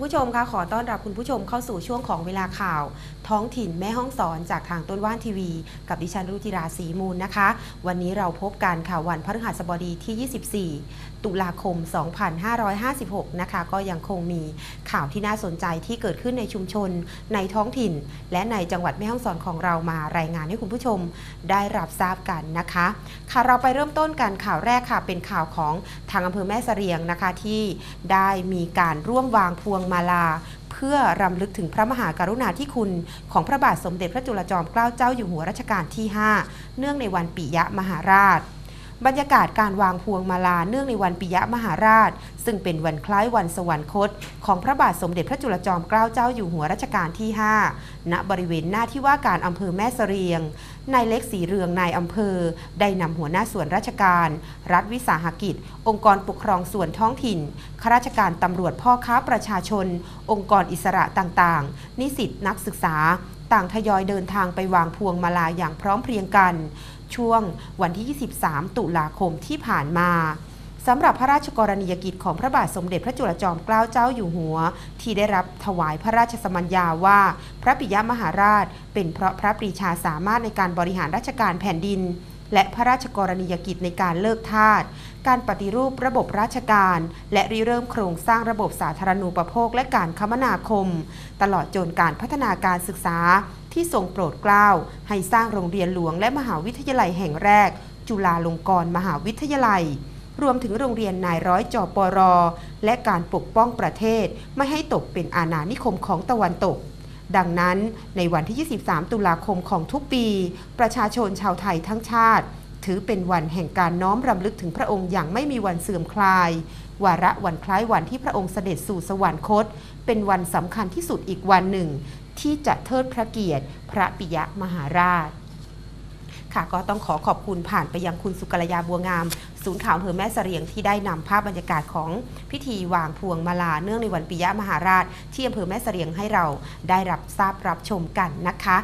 ผู้ชมคะขอต้อนรับคุณผู้ชมเข้าสู่ช่วงของเวลาข่าว ท้องถิ่นแม่ห้องสอนจากทางต้นว่านทีวี กับดิฉันรุจิราศรีมูลนะคะ วันนี้เราพบกันค่ะวันพฤหัสบดีที่ 24 ตุลาคม 2556 นะคะ ก็ยังคงมีข่าวที่น่าสนใจที่เกิดขึ้นในชุมชน ในท้องถิ่น และในจังหวัดแม่ฮ่องสอนของเรามารายงานให้คุณผู้ชมได้รับทราบกันนะคะ ค่ะเราไปเริ่มต้นกันข่าวแรกค่ะเป็นข่าวของทางอำเภอแม่เสรียงนะคะที่ได้มีการร่วมวางพวงมาลา เพื่อรำลึกถึงพระมหากรุณาธิคุณของพระบาทสมเด็จพระจุลจอมเกล้าเจ้าอยู่หัวรัชกาลที่ 5 เนื่องในวันปิยะมหาราช บรรยากาศการวางพวงมาลาเนื่องในวันปิยะมหาราช ซึ่งเป็นวันคล้ายวันสวรรคต ของพระบาทสมเด็จพระจุลจอมเกล้าเจ้าอยู่หัวรัชกาลที่ 5 ณบริเวณหน้าที่ว่าการอำเภอแม่เสรียงนายเล็กสีเรืองนายอำเภอ ได้นำหัวหน้าส่วนราชการ รัฐวิสาหกิจ องค์กรปกครองส่วนท้องถิ่นข้าราชการตำรวจพ่อค้าประชาชน องค์กรอิสระต่างๆ นิสิตนักศึกษา ต่างทยอยเดินทางไปวางพวงมาลาอย่างพร้อมเพรียงกัน ช่วงวันที่ 23 ตุลาคมที่ผ่านมาสำหรับพระราชกรณียกิจของพระบาทสมเด็จพระจุลจอมเกล้าเจ้าอยู่หัว ที่ได้รับถวายพระราชสมัญญาว่า พระปิยมหาราช เป็นเพราะพระปรีชาสามารถในการบริหารราชการแผ่นดิน และพระราชกรณียกิจในการเลิกทาส การปฏิรูประบบราชการ และริเริ่มโครงสร้างระบบสาธารณูปโภคและการคมนาคม ตลอดจนการพัฒนาการศึกษาที่ทรงโปรดเกล้าให้สร้างโรงเรียนหลวงและมหาวิทยาลัยแห่งแรก จุฬาลงกรณ์มหาวิทยาลัย รวมถึงโรงเรียนนายร้อยจอปรและการปกป้องประเทศ ไม่ให้ตกเป็นอาณานิคมของตะวันตก ดังนั้นในวันที่ 23 ตุลาคมของทุกปี ประชาชนชาวไทยทั้งชาติ ถือเป็นวันแห่งการน้อมรำลึกถึงพระองค์อย่างไม่มีวันเสื่อมคลาย วาระวันคล้ายวันที่พระองค์เสด็จสู่สวรรคต เป็นวันสำคัญที่สุดอีกวันหนึ่ง ที่จะเทิดพระเกียรติ พระปิยมหาราช ค่ะ ก็ต้องขอขอบคุณผ่านไปยังคุณสุกัลยาบัวงาม ศูนย์ข่าวอำเภอแม่เสรียงที่ได้นำภาพบรรยากาศของพิธีวางพวงมาลาเนื่องในวันปิยมหาราช ที่อำเภอแม่เสรียงให้เราได้รับทราบรับชมกันนะคะ